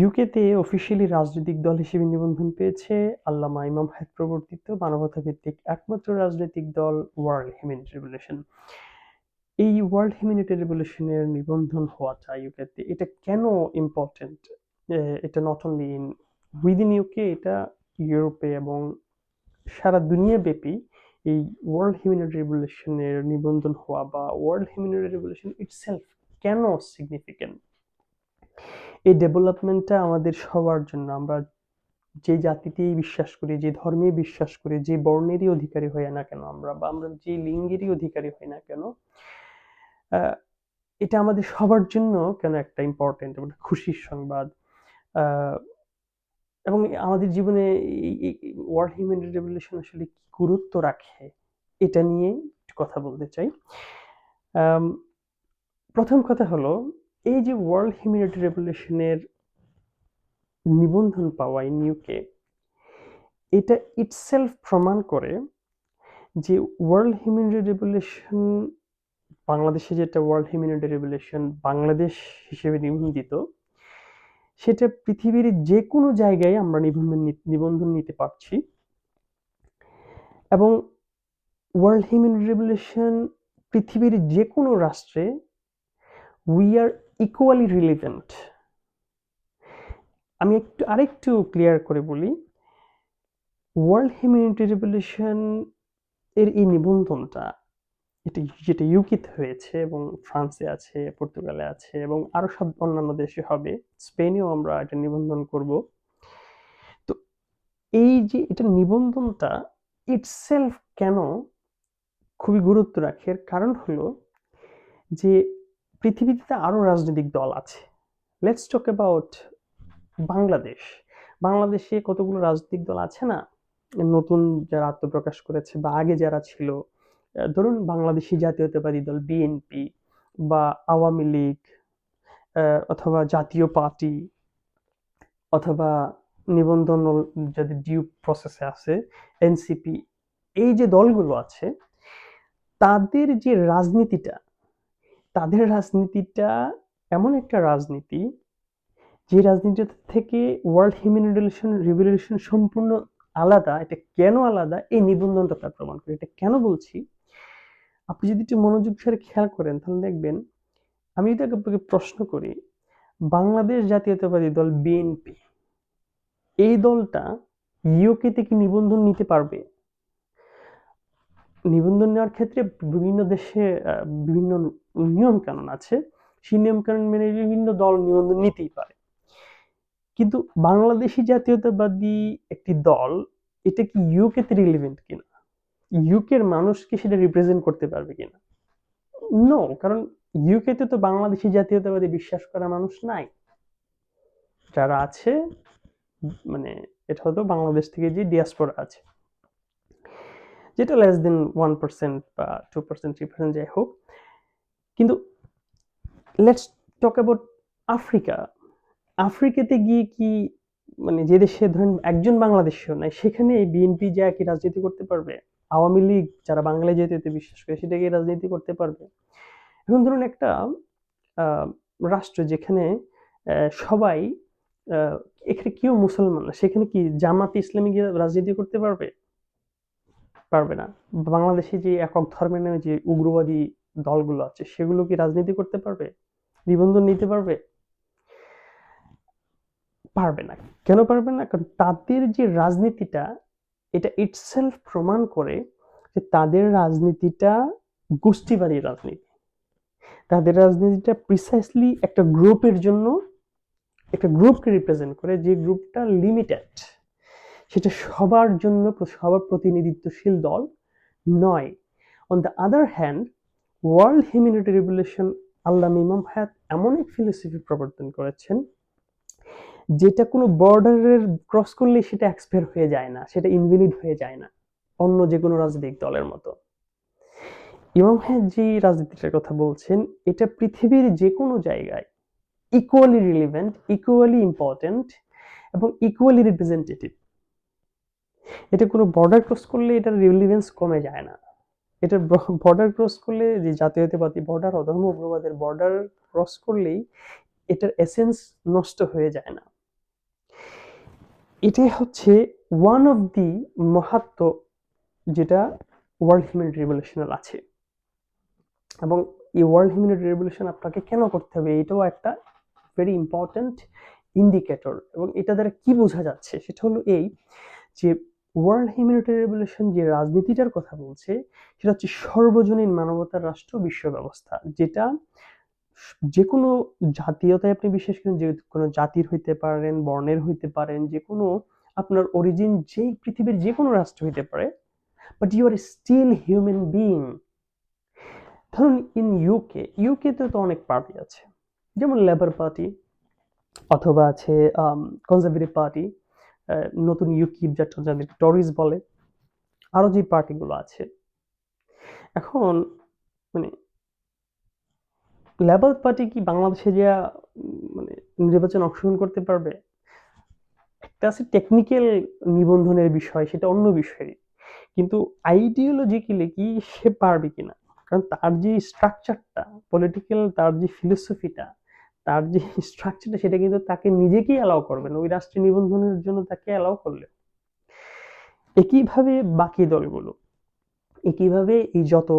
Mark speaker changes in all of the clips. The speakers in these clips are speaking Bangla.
Speaker 1: ইউকেতে অফিসিয়ালি রাজনৈতিক দল হিসেবে নিবন্ধন পেয়েছে আল্লামা ইমাম হায়াত প্রবর্তিত মানবতা ভিত্তিক একমাত্র রাজনৈতিক দল ওয়ার্ল্ড হিউম্যানিটি রেভলিউশন। এই ওয়ার্ল্ড হিউম্যানিটি রেভলিউশনের নিবন্ধন হওয়া হওয়াটা ইউকেতে এটা কেন ইম্পর্টেন্ট এটা not only in within UK এটা ইউরোপে এবং সারা দুনিয়া ব্যাপী এই ওয়ার্ল্ড হিউম্যানিটি রেভলিউশনের নিবন্ধন হওয়া বা ওয়ার্ল্ড হিউম্যানিটি রেভলিউশন ইটসেলফ কেন সিগনিফিক্যান্ট এই ডেভেলপমেন্টটা আমাদের সবার জন্য। আমরা যে জাতিতেই বিশ্বাস করি, যে ধর্মে বিশ্বাস করি, যে বর্ণেরই অধিকারী হই না কেন আমরা, বা আমরা যে লিঙ্গেরই অধিকারী হই না কেন এটা আমাদের সবার জন্য কেন একটা ইম্পর্টেন্ট খুশির সংবাদ। এবং আমাদের জীবনে ওয়ার্ল্ড হিউম্যান রেভলিউশন আসলে কি গুরুত্ব রাখে, এটা নিয়ে একটু কথা বলতে চাই। প্রথম কথা হলো এই যে ওয়ার্ল্ড হিউম্যানিটি রেভলিউশনের নিবন্ধন পাওয়া ইন ইউকে এটা ইটসেলফ প্রমাণ করে যে ওয়ার্ল্ড হিউম্যানিটি রেভলিউশন বাংলাদেশে যেটা ওয়ার্ল্ড হিউম্যানিটি রেভলিউশন বাংলাদেশ হিসেবে নিবন্ধিত, সেটা পৃথিবীর যে কোনো জায়গায় আমরা নিবন্ধন নিবন্ধন নিতে পারছি। এবং ওয়ার্ল্ড হিউম্যানিটি রেভলিউশন পৃথিবীর যে কোনো রাষ্ট্রে উই আর ইকুয়ালি রিলিভেন্ট আমি একটু, আরেকটু ক্লিয়ার করে বলি ওয়ার্ল্ড হিউম্যানিটি রেভলিউশন এর এই নিবন্ধনটা, এটি, যেটা ইউকিতে হয়েছে এবং ফ্রান্সে আছে পর্তুগালে আছে এবং আরও সব অন্যান্য দেশে হবে স্পেনেও আমরা এটা নিবন্ধন করব। তো এই যে এটা নিবন্ধনটা ইটসেলফ কেন খুবই গুরুত্ব রাখে, এর কারণ হলো যে পৃথিবীতে আরও রাজনৈতিক দল আছে। Let's talk about Bangladesh. বাংলাদেশে কতগুলো রাজনৈতিক দল আছে না? নতুন যারা আত্মপ্রকাশ করেছে বা আগে যারা ছিল ধরুন বাংলাদেশি জাতীয়তাবাদী দল বিএনপি বা আওয়ামী লীগ অথবা জাতীয় পার্টি, অথবা নিবন্ধন যদি ডিউ প্রসেসে আছে এনসিপি এই যে দলগুলো আছে, তাদের যে রাজনীতিটা তাদের রাজনীতিটা এমন একটা রাজনীতি, যে রাজনীতি থেকে ওয়ার্ল্ড হিউম্যান রিলেশন রিভলিউশন সম্পূর্ণ আলাদা, এটা কেন আলাদা? এই নিবন্ধনটা তার প্রমাণ করে। এটা কেন বলছি? আপনি যদি একটু মনোযোগ সহকারে খেয়াল করেন, তাহলে দেখবেন, আমি যদি আপনাকে প্রশ্ন করি, বাংলাদেশ জাতীয়তাবাদী দল বিএনপি এই দলটা ইউকে থেকে নিবন্ধন নিতে পারবে? নিবন্ধন নেওয়ার ক্ষেত্রে বিভিন্ন দেশে বিভিন্ন নিয়ম কানুন আছে, সেই নিয়ম কানুন মেনে বিভিন্ন দল নিবন্ধন নিতেই পারে। কিন্তু বাংলাদেশি জাতীয়তাবাদী একটি দল, এটা কি ইউকেতে রিলেভেন্ট কিনা? ইউকের মানুষকে সেটা রিপ্রেজেন্ট করতে পারবে কিনা? নো কারণ ইউকেতে তো বাংলাদেশি জাতীয়তাবাদী বিশ্বাস করা মানুষ নাই। যারা আছে মানে এটা হয়তো বাংলাদেশ থেকে যে ডিয়াসপোরা আছে। যেটা লেস দেন ওয়ান পার্সেন্ট বা টু পার্সেন্ট থ্রি পার্সেন্ট যাই হোক কিন্তু লেটস টক অ্যাবাউট আফ্রিকা আফ্রিকাতে গিয়ে কি মানে যে দেশে ধরেন একজন বাংলাদেশীও নাই, সেখানে বিএনপি যা কি রাজনীতি করতে পারবে, আওয়ামী লীগ যারা বাংলায় যেতে বিশ্বাস করে, সেটা কি রাজনীতি করতে পারবে? এখন ধরুন একটা রাষ্ট্র যেখানে সবাই এখানে কেউ মুসলমান না, সেখানে কি জামাত ইসলামী গিয়ে রাজনীতি করতে পারবে? পারবে না। বাংলাদেশে যে একক ধর্মের নামে যে উগ্রবাদী দলগুলো আছে, সেগুলো কি রাজনীতি করতে পারবে? নিবন্ধন নিতে পারবে? পারবে না। কেন পারবে না? কারণ তাদের যে রাজনীতিটা, এটা ইটসেলফ প্রমাণ করে যে তাদের রাজনীতিটা গোষ্ঠীবাদী রাজনীতি। তাদের রাজনীতিটা প্রিসাইসলি একটা গ্রুপের জন্য, একটা গ্রুপকে রিপ্রেজেন্ট করে, যে গ্রুপটা লিমিটেড সেটা সবার জন্য, সবার প্রতিনিধিত্বশীল দল নয়। On the other hand world humanity revolution আল্লাহ ইমাম হায়াত এমন এক ফিলোসফি প্রবর্তন করেছেন, যেটা কোনো বর্ডারের ক্রস করলে সেটা এক্সপায়ার হয়ে যায় না, সেটা ইনভ্যালিড হয়ে যায় না, অন্য যে কোনো রাজনৈতিক দলের মতো। ইমাম হায়াত যে রাজনীতিটার কথা বলছেন, এটা পৃথিবীর যে কোনো জায়গায় ইকুয়ালি রিলিভেন্ট ইকুয়ালি ইম্পর্টেন্ট এবং ইকুয়ালি রিপ্রেজেন্টেটিভ এটা কোনো বর্ডার ক্রস করলে এটার রিলিভেন্স কমে যায় না। এটা বর্ডার ক্রস করলে যে জাতীয়তাবাদী বর্ডার অধর্ম উগ্রবাদের বর্ডার ক্রস করলেই এটার এসেন্স নষ্ট হয়ে যায় না। এটাই হচ্ছে ওয়ান অফ দি মহাত্ম যেটা ওয়ার্ল্ড হিউম্যানিটি রেভলিউশনাল আছে। এবং এই ওয়ার্ল্ড হিউম্যানিটি রেভলিউশন আপনাকে কেন করতে হবে? এটাও একটা ভেরি ইম্পর্ট্যান্ট ইন্ডিকেটর এবং এটা দ্বারা কি বোঝা যাচ্ছে? সেটা হলো এই যে ওয়ার্ল্ড হিউম্যানিটি রেভলিউশন যে রাজনীতিটার কথা বলছে, সেটা হচ্ছে সর্বজনীন মানবতার রাষ্ট্র, বিশ্ব ব্যবস্থা, যেটা যে কোনো জাতীয়তায় আপনি বিশ্বাস করেন, যে কোনো জাতির হইতে পারেন, বর্ণের হইতে পারেন যে কোনো আপনার অরিজিন যেই পৃথিবীর যে কোনো রাষ্ট্র হইতে পারে but you are still human being ধরুন ইন ইউকে ইউকেতে তো অনেক পার্টি আছে, যেমন লেবার পার্টি অথবা আছে কনজারভেটিভ পার্টি নতুন ইউকিপ যেটা যাদের টরিস বলে, আরও যে পার্টিগুলো আছে। এখন মানে লেবার পার্টি কি বাংলাদেশে যে মানে নির্বাচন অংশগ্রহণ করতে পারবে? একটা আছে টেকনিক্যাল নিবন্ধনের বিষয়, সেটা অন্য বিষয় কিন্তু আইডিওলজিক্যালি কি সে পারবে কিনা? কারণ তার যে স্ট্রাকচারটা পলিটিক্যাল তার যে ফিলোসফিটা তার যে স্ট্রাকচারটা সেটা কিন্তু তাকে নিজেকেই অ্যালাউ করবে ওই রাষ্ট্রীয় নিবন্ধনের জন্য তাকে অ্যালাউ করলে। একইভাবে বাকি দলগুলো, একইভাবে এই যত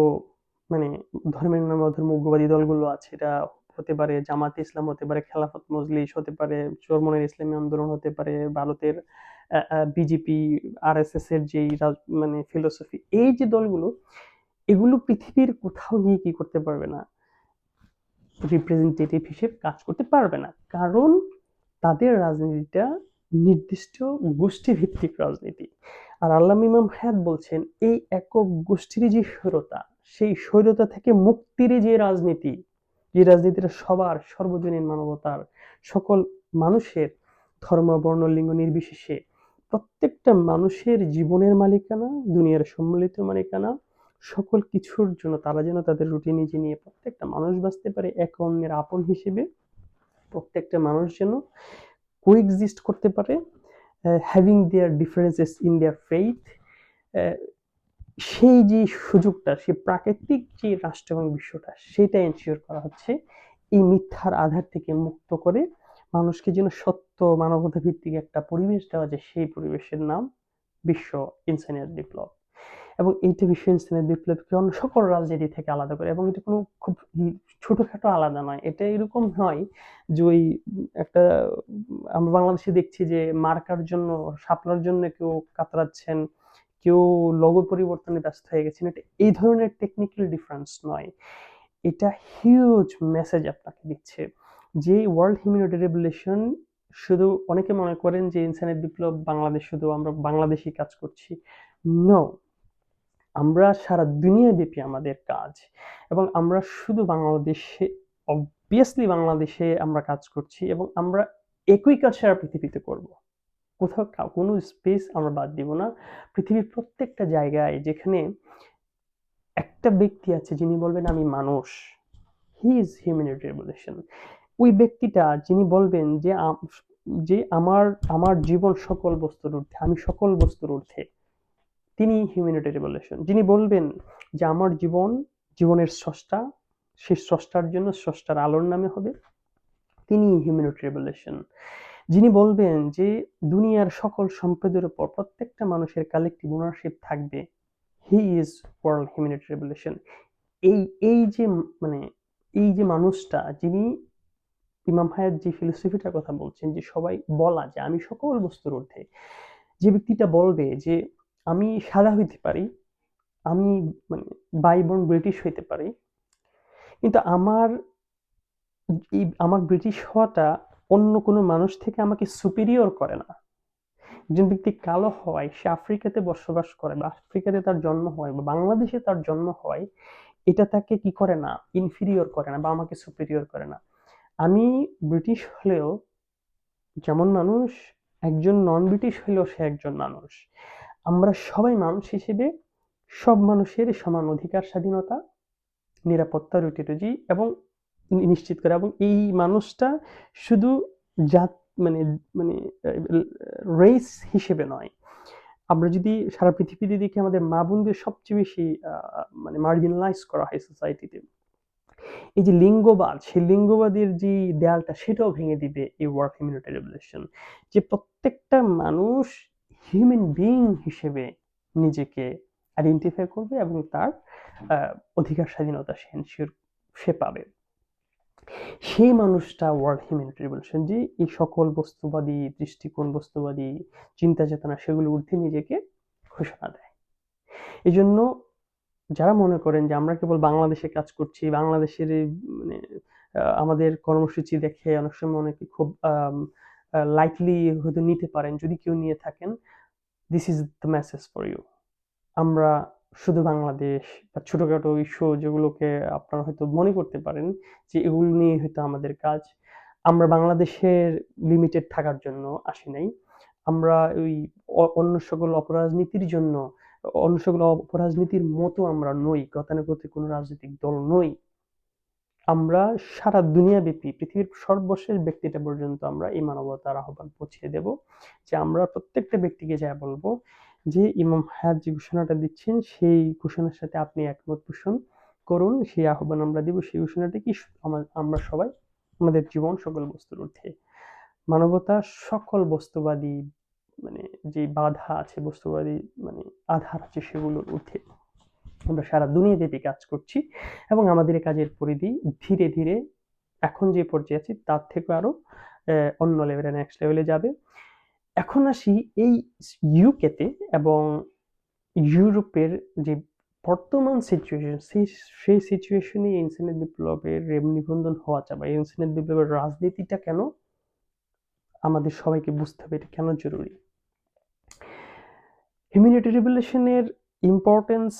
Speaker 1: মানে ধর্মের নাম ধর্ম উগ্রবাদী দলগুলো আছে, এটা হতে পারে জামাতে ইসলাম, হতে পারে খেলাফত মজলিস, হতে পারে চরমনের ইসলামী আন্দোলন, হতে পারে ভারতের বিজেপি আর এস এস এর যেই মানে ফিলোসফি এই যে দলগুলো, এগুলো পৃথিবীর কোথাও গিয়ে কি করতে পারবে না? রিপ্রেজেন্টেটিভ হিসেবে কাজ করতে পারবে না। কারণ তাদের রাজনীতিটা নির্দিষ্ট গোষ্ঠী ভিত্তিক রাজনীতি। আর আল্লাহ ইমাম হায়াত বলছেন, এই একক গোষ্ঠীর যে স্বৈরতা সেই স্বৈরতা থেকে মুক্তির যে রাজনীতি যে রাজনীতিটা সবার সর্বজনীন মানবতার, সকল মানুষের ধর্ম, বর্ণ, লিঙ্গ নির্বিশেষে প্রত্যেকটা মানুষের জীবনের মালিকানা, দুনিয়ার সম্মিলিত মালিকানা সকল কিছুর জন্য তারা যেন তাদের রুটি নিজে নিয়ে প্রত্যেকটা মানুষ বাঁচতে পারে, এক অন্যের আপন হিসেবে প্রত্যেকটা মানুষ যেন কোএক্সিস্ট করতে পারে having their differences in their faith সেই যে সুযোগটা, সে প্রাকৃতিক যে রাষ্ট্র এবং বিশ্বটা সেটা এনশিওর করা হচ্ছে। এই মিথ্যার আধার থেকে মুক্ত করে মানুষকে যেন সত্য মানবতা ভিত্তিক একটা পরিবেশ দেওয়া যায়, সেই পরিবেশের নাম বিশ্ব ইনসানিয়ার বিপ্লব এবং এইটা বিশ্ব ইনসানিয়ার বিপ্লবকে অন্য সকল রাজনীতি থেকে আলাদা করে, এবং এটা কোনো খুব ছোটোখাটো আলাদা নয়, এটা এরকম নয় যে ওই একটা, আমরা বাংলাদেশে দেখছি যে মার্কার জন্য সাপলার জন্য কেউ কাতরাচ্ছেন, কেউ লগো পরিবর্তনে ব্যস্ত হয়ে গেছেন, এটা এই ধরনের টেকনিক্যাল ডিফারেন্স নয়। এটা হিউজ মেসেজ আপনাকে দিচ্ছে যে ওয়ার্ল্ড হিউম্যানিটি রেভলিউশন শুধু অনেকে মনে করেন যে ইনসানের বিপ্লব, বাংলাদেশ শুধু আমরা বাংলাদেশি কাজ করছি। নো আমরা সারা দুনিয়া ব্যাপী আমাদের কাজ এবং আমরা শুধু বাংলাদেশে অবভিয়াসলি বাংলাদেশে আমরা কাজ করছি এবং আমরা একই কাজ সারা পৃথিবীতে করব। কোথাও কোনো স্পেস আমরা বাদ দিব না। পৃথিবীর প্রত্যেকটা জায়গায় যেখানে একটা ব্যক্তি আছে যিনি বলবেন, আমি মানুষ। হি ইজ হিউম্যানিটি রেভলিউশন ওই ব্যক্তিটা যিনি বলবেন যে যে আমার আমার জীবন সকল বস্তুর ঊর্ধ্বে, আমি সকল বস্তুর ঊর্ধ্বে। তিনি হিউম্যানিটি রেভলিউশন যিনি বলবেন যে আমার জীবন, জীবনের স্রষ্টা সেই স্রষ্টার জন্য স্রষ্টার আলোর নামে হবে। তিনি হিউম্যানিটি রেভলিউশন যিনি বলবেন যে দুনিয়ার সকল সম্পদের উপর প্রত্যেকটা মানুষের কালেকটিভ ওনারশিপ থাকবে। He is world humanity revolution এই এই যে মানে এই যে মানুষটা, যিনি ইমাম হায়াত যে ফিলোসফিটার কথা বলছেন, যে সবাই বলা যে আমি সকল বস্তুর ঊর্ধ্বে, যে ব্যক্তিটা বলবে যে আমি সাদা হইতে পারি, আমি মানে বাই বোন ব্রিটিশ হইতে পারি। কিন্তু আমার এই, আমার ব্রিটিশ হওয়াটা অন্য কোনো মানুষ থেকে আমাকে সুপিরিয়র করে না। একজন ব্যক্তি কালো হওয়ায়, সে আফ্রিকাতে বসবাস করে বা আফ্রিকাতে তার জন্ম হয় বা বাংলাদেশে তার জন্ম হয়, এটা তাকে কি করে না? ইনফিরিয়র করে না বা আমাকে সুপিরিয়র করে না। আমি ব্রিটিশ হলেও যেমন মানুষ, একজন নন ব্রিটিশ হলেও সে একজন মানুষ। আমরা সবাই মানুষ হিসেবে সব মানুষের সমান অধিকার, স্বাধীনতা, নিরাপত্তা, রুটি রুজি এবং নিশ্চিত করা এবং এই মানুষটা শুধু জাত মানে মানে রেস হিসেবে নয়। আমরা যদি সারা পৃথিবীতে দেখি আমাদের মা বোনদের সবচেয়ে বেশি মানে মার্জিনালাইজ করা হয় সোসাইটিতে এই যে লিঙ্গবাদ, সেই লিঙ্গবাদের যে দেয়ালটা, সেটাও ভেঙে দিবে এই ওয়ার্ল্ড হিউম্যানিটি রেভলিউশন যে প্রত্যেকটা মানুষ হিউম্যান বিইং হিসেবে নিজেকে আইডেন্টিফাই করবে এবং তার অধিকার, স্বাধীনতা সে এনশিওর সে পাবে। সেই মানুষটা ওয়ার্ল্ড হিউম্যানিটি রেভলিউশন যে এই সকল বস্তুবাদী, দৃষ্টিকোণ বস্তুবাদী, চিন্তা চেতনা, সেগুলো ঊর্ধ্বে নিজেকে ঘোষণা দেয়। এই জন্য যারা মনে করেন যে আমরা কেবল বাংলাদেশে কাজ করছি, বাংলাদেশের মানে আমাদের কর্মসূচি দেখে অনেক সময় অনেকে খুব লাইটলি হয়তো নিতে পারেন। যদি কেউ নিয়ে থাকেন this is the message for you আমরা শুধু বাংলাদেশ বা ছোটোখাটো ইস্যু যেগুলোকে আপনারা হয়তো মনে করতে পারেন যে এগুলো নিয়ে হয়তো আমাদের কাজ, আমরা বাংলাদেশের লিমিটেড থাকার জন্য আসি নাই। আমরা ওই অন্য সকল অপরাজনীতির জন্য, অন্য সকল অপরাজনীতির মতো আমরা নই। গতানুগতিক কোনো রাজনৈতিক দল নই। আমরা সারা দুনিয়াব্যাপী পৃথিবীর সর্বশেষ ব্যক্তিটা পর্যন্ত আমরা এই মানবতার আহ্বান পৌঁছে দেব যে আমরা প্রত্যেকটা ব্যক্তিকে যা বলব, যে ইমাম হায়াত যে ঘোষণাটা দিচ্ছেন, সেই ঘোষণার সাথে আপনি একমত পোষণ করুন। সেই আহ্বান আমরা দিব, সেই ঘোষণাটা কি আমরা সবাই আমাদের জীবন সকল বস্তুর ঊর্ধ্বে। মানবতা সকল বস্তুবাদী মানে যে বাধা আছে, বস্তুবাদী মানে আধার আছে, সেগুলোর ঊর্ধ্বে। আমরা সারা দুনিয়াব্যাপী কাজ করছি এবং আমাদের কাজের পরিধি ধীরে ধীরে এখন যে পর্যায়ে আছি, তার থেকে আরও অন্য লেভেলে নেক্সট লেভেলে যাবে। এখন আসি এই ইউকেতে এবং ইউরোপের যে বর্তমান সিচুয়েশন সেই সেই সিচুয়েশনে ইনসিনেট বিপ্লবের রেম নিবন্ধন হওয়া চা বা ইনসিনেট বিপ্লবের রাজনীতিটা কেন? আমাদের সবাইকে বুঝতে হবে এটা কেন জরুরি। হিউম্যানিটি রেভলিউশনের ইম্পর্টেন্স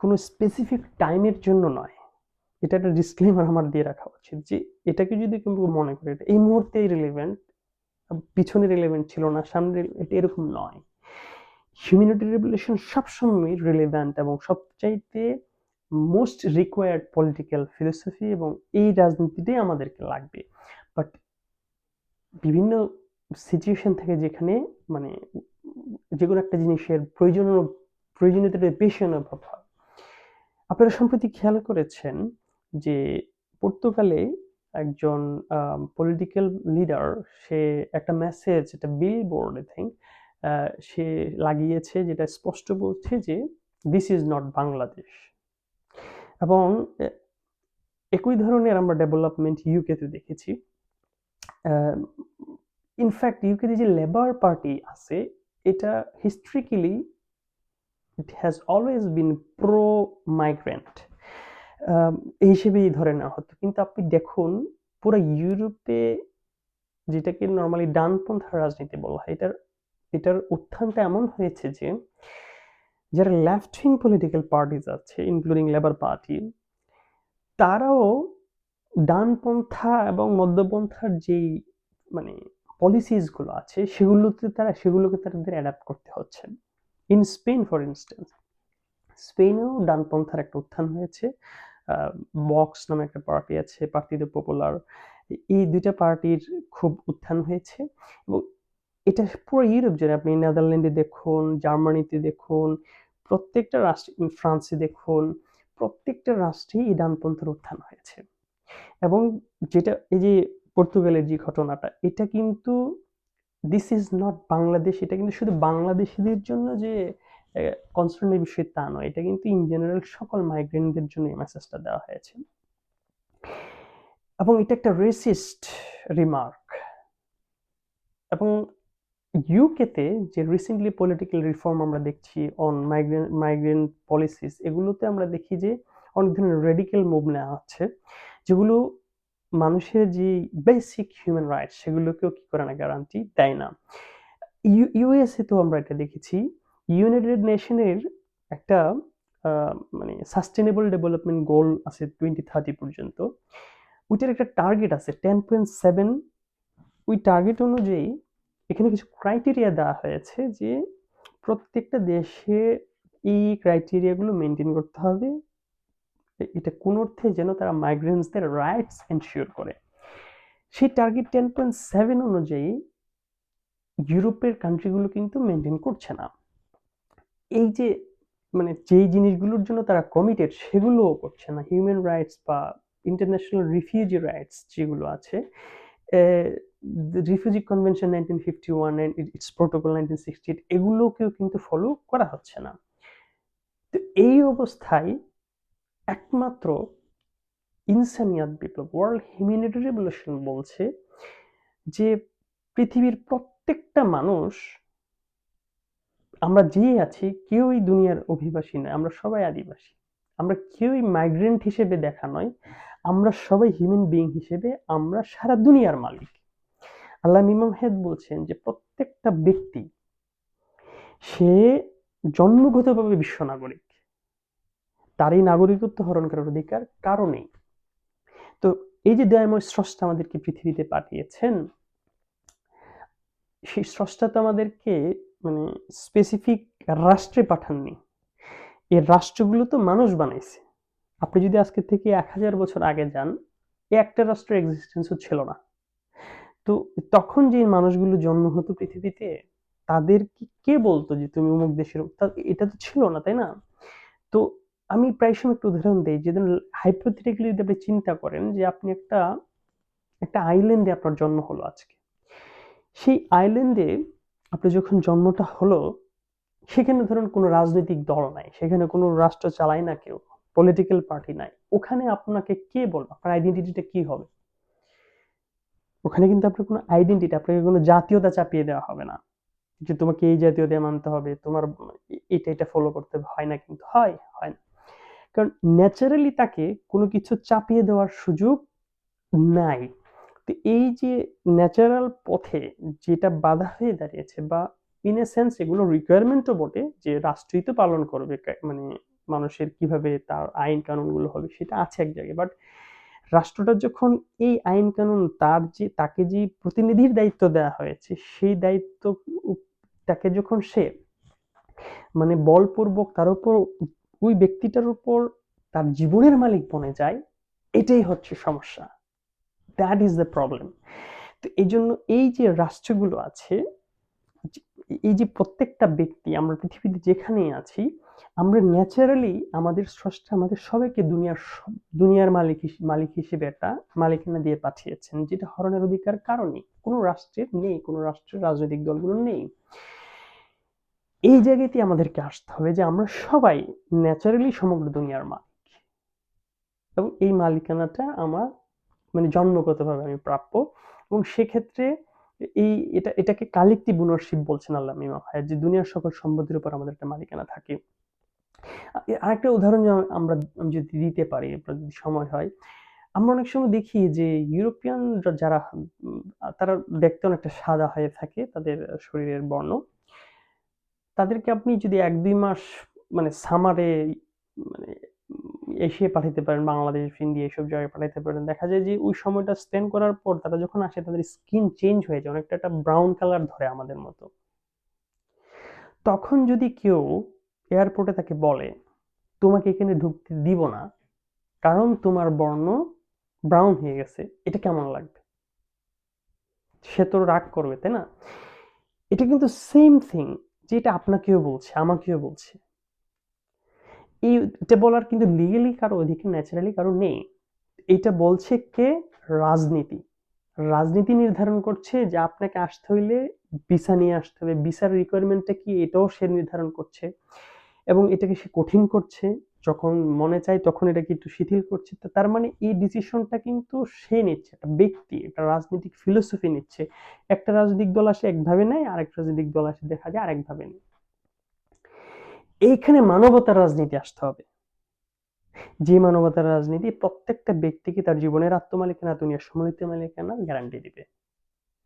Speaker 1: কোনো স্পেসিফিক টাইমের জন্য নয়। এটা একটা ডিসক্লেমার আমার দিয়ে রাখা উচিত যে, এটাকে যদি কেউ মনে করে, এটা এই মুহূর্তেই রিলেভেন্ট পিছনে রিলেভেন্ট ছিল না, সামনে এটা এরকম নয়। হিউম্যানিটি রেভলিউশন সবসময় রিলেভেন্ট এবং সবচাইতে মোস্ট রিকোয়ার্ড পলিটিক্যাল ফিলোসফি এবং এই রাজনীতিটাই আমাদেরকে লাগবে। বাট বিভিন্ন সিচুয়েশন থেকে যেখানে মানে যে কোনো একটা জিনিসের প্রয়োজন প্রয়োজনীয়তাটা বেশি অনুভব হয়। আপনারা সম্প্রতি খেয়াল করেছেন যে পর্তুগালে একজন পলিটিক্যাল লিডার সে একটা মেসেজ একটা বিল বোর্ড থিঙ্ক সে লাগিয়েছে যেটা স্পষ্ট বলছে যে দিস ইজ নট বাংলাদেশ এবং একই ধরনের আমরা ডেভেলপমেন্ট ইউকেতে দেখেছি। ইনফ্যাক্ট ইউকেতে যে লেবার পার্টি আছে, এটা historically it has always been pro migrant হিসেবেই ধরে নেওয়া হতো। কিন্তু আপনি দেখুন, পুরো ইউরোপে যেটাকে নর্মালি ডানপন্থা রাজনীতি বলা হয়, এটার এটার উত্থানটা এমন হয়েছে যে, যারা লেফট উইং পলিটিক্যাল পার্টিজ আছে ইনক্লুডিং লেবার পার্টি তারাও ডানপন্থা এবং মধ্যপন্থার যেই মানে পলিসিসগুলো আছে, সেগুলোতে তারা, সেগুলোকে তাদের অ্যাডাপ্ট করতে হচ্ছে। ইন স্পেন ফর ইনস্টেন্স স্পেনেও ডানপন্থার একটা উত্থান হয়েছে বক্স নামে একটা পার্টি আছে পার্টিতে পপুলার এই দুইটা পার্টির খুব উত্থান হয়েছে এবং এটা পুরো ইউরোপ জুড়ে, আপনি নেদারল্যান্ডে দেখুন জার্মানিতে দেখুন, প্রত্যেকটা রাষ্ট্রে ফ্রান্সে দেখুন, প্রত্যেকটা রাষ্ট্রেই এই ডানপন্থার উত্থান হয়েছে এবং যেটা এই যে পর্তুগালের যে ঘটনাটা, এটা কিন্তু দিস ইজ নট বাংলাদেশ এটা কিন্তু শুধু বাংলাদেশিদের জন্য যে কনসার্নের বিষয় তা নয়, এটা কিন্তু ইন জেনারেল সকল মাইগ্রেন্টদের জন্য এই মেসেজটা দেওয়া হয়েছে। এবং এটা একটা রেসিস্ট রিমার্ক এবং ইউকেতে যে রিসেন্টলি পলিটিক্যাল রিফর্ম আমরা দেখছি অন মাইগ্রেন্ট মাইগ্রেন্ট পলিসিস এগুলোতে আমরা দেখি যে অনেক ধরনের রেডিক্যাল মুভ নেওয়া হচ্ছে যেগুলো মানুষের যে বেসিক হিউম্যান রাইটস সেগুলোকেও কি করে না গ্যারান্টি দেয় না। ইউএসএ তো আমরা এটা দেখেছি ইউনাইটেড নেশনের একটা মানে সাস্টেনেবল ডেভেলপমেন্ট গোল আছে টোয়েন্টি থার্টি পর্যন্ত। ওইটার একটা টার্গেট আছে টেন পয়েন্ট সেভেন ওই টার্গেট অনুযায়ী এখানে কিছু ক্রাইটেরিয়া দেওয়া হয়েছে যে প্রত্যেকটা দেশে এই ক্রাইটেরিয়াগুলো মেনটেন করতে হবে। এটা কোন অর্থে যেন তারা মাইগ্রেন্টসদের রাইটস এনশিওর করে? সেই টার্গেট টেন পয়েন্ট সেভেন অনুযায়ী ইউরোপের কান্ট্রিগুলো কিন্তু মেনটেন করছে না। এই যে মানে যেই জিনিসগুলোর জন্য তারা কমিটেড সেগুলোও করছে না। হিউম্যান রাইটস বা ইন্টারন্যাশনাল রিফিউজি রাইটস যেগুলো আছে refugee convention nineteen fifty one its protocol nineteen sixty eight এগুলোকেও কিন্তু ফলো করা হচ্ছে না। তো এই অবস্থায় একমাত্র ইনসানিয়াত বিপ্লব ওয়ার্ল্ড হিউম্যানিটি রেভলিউশন বলছে যে পৃথিবীর প্রত্যেকটা মানুষ, আমরা যে আছি কেউই দুনিয়ার অভিবাসী নয়, আমরা সবাই আদিবাসী। আমরা কেউই মাইগ্রেন্ট হিসেবে দেখা নয়, আমরা সবাই হিউম্যান বিইং হিসেবে আমরা সারা দুনিয়ার মালিক। আল্লাহ ইমাম হেদ বলছেন যে প্রত্যেকটা ব্যক্তি, সে জন্মগতভাবে বিশ্ব নাগরিক। তার এই নাগরিকত্ব হরণ করার অধিকার কারণেই। তো এই যে দয়াময় স্রষ্টা আমাদেরকে পৃথিবীতে পাঠিয়েছেন, সেই স্রষ্টা তো আমাদেরকে মানে স্পেসিফিক রাষ্ট্রে পাঠাননি। এই রাষ্ট্রগুলো তো মানুষ বানাইছে। আপনি যদি আজকে থেকে এক হাজার বছর আগে যান, এই একটা রাষ্ট্রের এক্সিস্টেন্সও ছিল না। তো তখন যে মানুষগুলো জন্ম হতো পৃথিবীতে, তাদের কি কে বলতো যে তুমি অমুক দেশের এটা তো ছিল না, তাই না? তো আমি প্রায় সময় একটু উদাহরণ দিই। যে হাইপোথেটিক্যালি যদি আপনি চিন্তা করেন যে আপনি একটা একটা আইল্যান্ডে আপনার জন্ম হলো আজকে। সেই আইল্যান্ডে আপনি যখন জন্মটা হলো, সেখানে ধরুন কোনো রাজনৈতিক দল নাই, সেখানে কোনো রাষ্ট্র চালায় না কেউ পলিটিক্যাল পার্টি নাই, ওখানে আপনাকে কে বলবে? আপনার আইডেন্টিটিটা কি হবে? ওখানে কিন্তু আপনার কোনো আইডেন্টিটি আপনাকে কোনো জাতীয়তা চাপিয়ে দেওয়া হবে না। যে তোমাকে এই জাতীয়তা মানতে হবে, তোমার এটা এটা ফলো করতে হয় না কিন্তু, হয় হয় না। কারণ ন্যাচারালি তাকে কোনো কিছু চাপিয়ে দেওয়ার সুযোগ নাই। তো এই যে ন্যাচারাল পথে যেটা বাধা হয়ে দাঁড়িয়েছে বা ইন এ সেন্স এগুলো রিকোয়ারমেন্টও বটে যে রাষ্ট্রই তো পালন করবে মানে মানুষের কীভাবে তার আইন কানুনগুলো হবে সেটা আছে এক জায়গায়। বাট রাষ্ট্রটা যখন এই আইন কানুন তার যে, তাকে যে প্রতিনিধির দায়িত্ব দেওয়া হয়েছে সেই দায়িত্ব তাকে যখন সে মানে বলপূর্বক তার উপর ওই ব্যক্তিটার উপর তার জীবনের মালিক বনে যায়, এটাই হচ্ছে সমস্যা। দ্যাট ইজ দ্য প্রবলেম তো এই জন্য এই যে রাষ্ট্রগুলো আছে, এই যে প্রত্যেকটা ব্যক্তি, আমরা পৃথিবীতে যেখানেই আছি, আমরা ন্যাচারালি আমাদের স্রষ্টা, আমাদের সবাইকে দুনিয়ার দুনিয়ার মালিক মালিক হিসেবে একটা মালিকানা দিয়ে পাঠিয়েছেন, যেটা হরণের অধিকার কারণে কোনো রাষ্ট্রের নেই, কোনো রাষ্ট্রের রাজনৈতিক দলগুলো নেই। এই জায়গাতে আমাদেরকে আসতে হবে যে আমরা সবাই ন্যাচারালি সমগ্র দুনিয়ার মালিক। এবং এই মালিকানাটা আমার মানে জন্মগতভাবে আমি প্রাপ্য। এবং সেক্ষেত্রে এই এটা, এটাকে কালেক্টিভ ওনারশিপ বলছেন আল্লাহ মিমা ভাই যে দুনিয়ার সকল সম্পদের উপর আমাদের একটা মালিকানা থাকে। আরেকটা উদাহরণ আমরা যদি দিতে পারি যদি সময় হয়, আমরা অনেক সময় দেখি যে ইউরোপিয়ান যারা, তারা দেখতে অনেকটা সাদা হয়ে থাকে তাদের শরীরের বর্ণ। তাদেরকে আপনি যদি এক, দুই মাস মানে সামারে মানে এশিয়া পাঠাতে পারেন, বাংলাদেশ, ইন্ডিয়া এইসব জায়গায় পাঠাতে পারেন, দেখা যায় যে ওই সময়টা স্পেন্ড করার পর তারা যখন আসে, তাদের স্কিন চেঞ্জ হয়ে যায়, অনেকটা একটা ব্রাউন কালার ধরে আমাদের মতো। তখন যদি কেউ এয়ারপোর্টে তাকে বলে, তোমাকে এখানে ঢুকতে দিব না, কারণ তোমার বর্ণ ব্রাউন হয়ে গেছে, এটা কেমন লাগবে? সে তো রাগ করবে, তাই না? এটা কিন্তু সেম থিং যেটা আপনাকেও বলছে, আমাকেও বলছে। এইটা বলার কিন্তু লিগেলি কারও অধিকার ন্যাচারালি কারও নেই। এটা বলছে কে? রাজনীতি। রাজনীতি নির্ধারণ করছে যে আপনাকে আসতে হইলে ভিসা নিয়ে আসতে হবে। ভিসার রিকোয়ারমেন্টটা কি? এটাও সে নির্ধারণ করছে। এবং এটাকে সে কঠিন করছে। যখন মনে চায় তখন এটাকে একটু শিথিল করছে। তার মানে এই ডিসিশনটা কিন্তু সে নিচ্ছে, একটা ব্যক্তি, একটা রাজনৈতিক ফিলোসফি নিচ্ছে। একটা রাজনৈতিক দল আসে একভাবে নেয় আরেক রাজনৈতিক দল আসে দেখা যায় আরেকভাবে নেয়। এইখানে মানবতার রাজনীতি আসতে হবে। যে মানবতার রাজনীতি প্রত্যেকটা ব্যক্তিকে তার জীবনের আত্মমালিকানা, দুনিয়ার সম্মানিত মালিকানা গ্যারান্টি দিবে।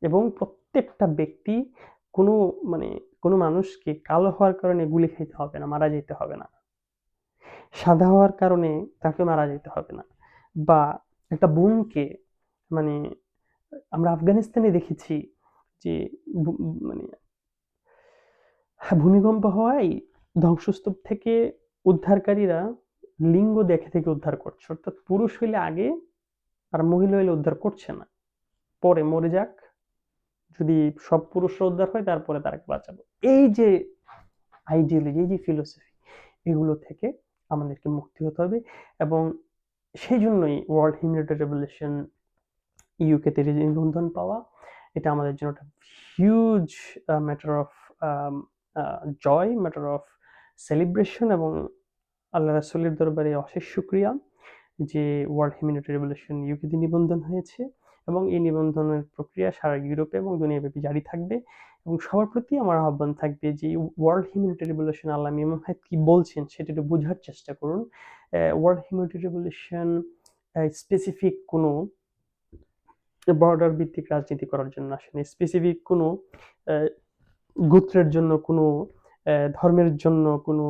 Speaker 1: এবং প্রত্যেকটা ব্যক্তি কোনো মানে কোনো মানুষকে কালো হওয়ার কারণে গুলি খাইতে হবে না, মারা যেতে হবে না। সাদা হওয়ার কারণে তাকে মারা যেতে হবে না। বা একটা বোনকে মানে আমরা আফগানিস্তানে দেখেছি যে মানে ভূমিকম্প হওয়ায় ধ্বংসস্তূপ থেকে উদ্ধারকারীরা লিঙ্গ দেখে থেকে উদ্ধার করছে। অর্থাৎ পুরুষ হইলে আগে আর মহিলা হইলে উদ্ধার করছে না। পরে মরে যাক, যদি সব পুরুষরা উদ্ধার হয় তারপরে তারাকে বাঁচাবো। এই যে আইডিওলজি এই যে ফিলোসফি এগুলো থেকে আমাদেরকে মুক্তি হতে হবে এবং সেই জন্যই ওয়ার্ল্ড হিউম্যানিটি রেভলিউশন ইউকেতে নিবন্ধন পাওয়া, এটা আমাদের জন্য একটা huge matter of joy matter of celebration এবং আল্লাহ রাসুলের দরবারে অশেষ শুক্রিয়া যে ওয়ার্ল্ড হিউম্যানিটি রেভলিউশন ইউকেতে নিবন্ধন হয়েছে। এবং এই নিবন্ধনের প্রক্রিয়া সারা ইউরোপে এবং দুনিয়াব্যাপী জারি থাকবে এবং সবার প্রতি আমার আহ্বান থাকবে যে ওয়ার্ল্ড হিউম্যানিটি রেভলিউশন আল্লাহ ইমাম হায়াত কি বলছেন সেটা একটু বোঝার চেষ্টা করুন। ওয়ার্ল্ড হিউম্যানিটি রেভলিউশন স্পেসিফিক কোনো বর্ডার ভিত্তিক রাজনীতি করার জন্য আসেনি। স্পেসিফিক কোনো গোত্রের জন্য, কোনো ধর্মের জন্য, কোনো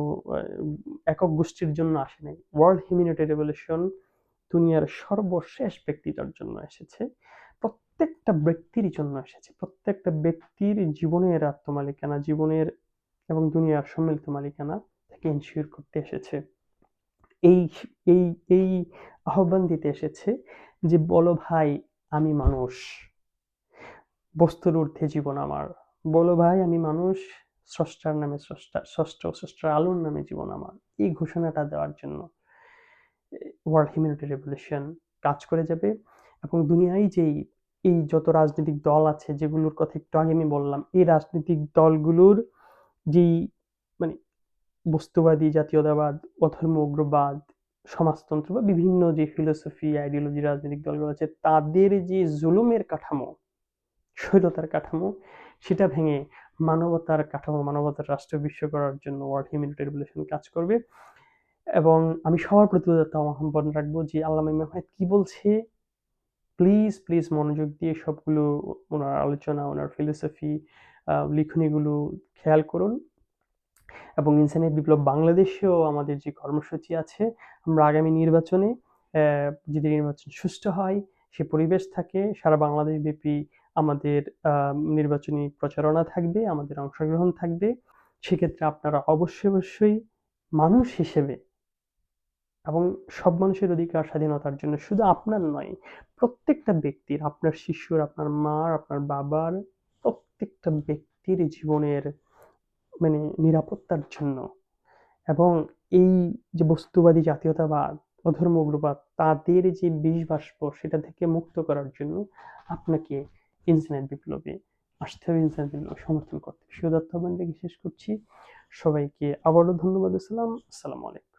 Speaker 1: একক গোষ্ঠীর জন্য আসে নাই ওয়ার্ল্ড হিউম্যানিটি রেভলিউশন দুনিয়ার সর্বশেষ ব্যক্তিটার জন্য এসেছে। প্রত্যেকটা ব্যক্তির জন্য এসেছে। প্রত্যেকটা ব্যক্তির জীবনের আত্মমালিকানা, জীবনের এবং দুনিয়ার সম্মিলিত মালিকানা তাকে ইনশিওর করতে এসেছে। এই এই এই আহ্বান দিতে এসেছে যে, বলো ভাই, আমি মানুষ। বস্তুর ঊর্ধ্বে জীবন আমার। বলো ভাই, আমি মানুষ। স্রষ্টার নামে স্রষ্টা, স্রষ্ট স্রষ্টার আলোর নামে জীবন আমার। এই ঘোষণাটা দেওয়ার জন্য। ওয়ার্ল্ড হিউম্যানিটি রেভলিউশন কাজ করে যাবে এবং দুনিয়ায় যেই, এই যত রাজনৈতিক দল আছে যেগুলোর কথা একটু আগে আমি বললাম, এই রাজনৈতিক দলগুলোর যেই মানে বস্তুবাদী, জাতীয়তাবাদ, অধর্ম, উগ্রবাদ, সমাজতন্ত্র বা বিভিন্ন যে ফিলোসফি আইডিওলজি রাজনৈতিক দলগুলো আছে, তাদের যে জুলুমের কাঠামো স্বৈরতার কাঠামো, সেটা ভেঙে মানবতার কাঠামো, মানবতার রাষ্ট্র বিশ্ব করার জন্য ওয়ার্ল্ড হিউম্যানিটি রেভলিউশন কাজ করবে। এবং আমি সবার প্রতি আহ্বান রাখব যে আল্লাহ ইমাম কি বলছে? প্লিজ প্লিজ মনোযোগ দিয়ে সবগুলো ওনার আলোচনা, ওনার ফিলোসফি লিখনিগুলো খেয়াল করুন। এবং ইনসানিয়ত বিপ্লব বাংলাদেশেও আমাদের যে কর্মসূচি আছে, আমরা আগামী নির্বাচনে যদি নির্বাচন সুষ্ঠু হয়, সে পরিবেশ থাকে, সারা বাংলাদেশ ব্যাপী আমাদের নির্বাচনী প্রচারণা থাকবে, আমাদের অংশগ্রহণ থাকবে। সেক্ষেত্রে আপনারা অবশ্যই অবশ্যই মানুষ হিসেবে এবং সব মানুষের অধিকার, স্বাধীনতার জন্য শুধু আপনার নয়, প্রত্যেকটা ব্যক্তির, আপনার শিশুর, আপনার মার, আপনার বাবার, প্রত্যেকটা ব্যক্তির জীবনের মানে নিরাপত্তার জন্য। এবং এই যে বস্তুবাদী জাতীয়তাবাদ অধর্ম উগ্রবাদ তাদের যে বিষ বাষ্প, সেটা থেকে মুক্ত করার জন্য আপনাকে ইনসানের বিপ্লবে আসতে হবে ইনসানের বিপ্লব সমর্থন করতে সুদত্ত শেষ করছি। সবাইকে আবারও ধন্যবাদ, আসসালাম। আসসালামু আলাইকুম।